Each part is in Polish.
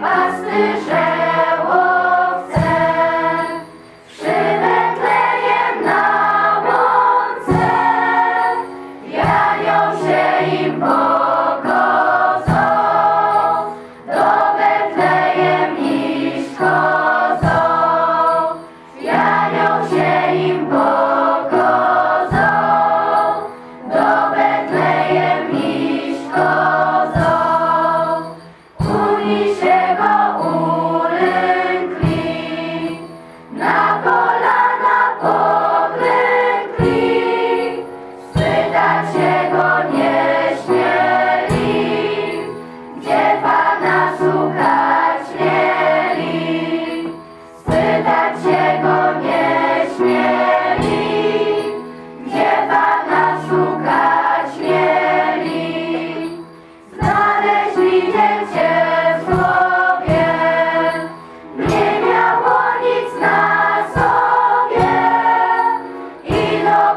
небесний же.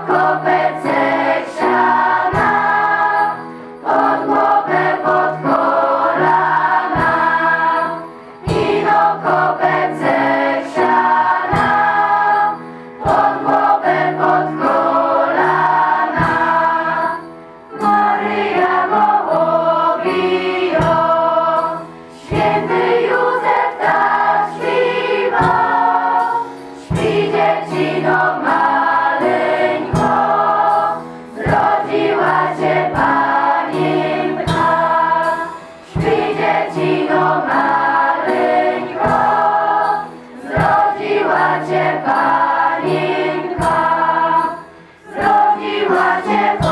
Go back. watch it.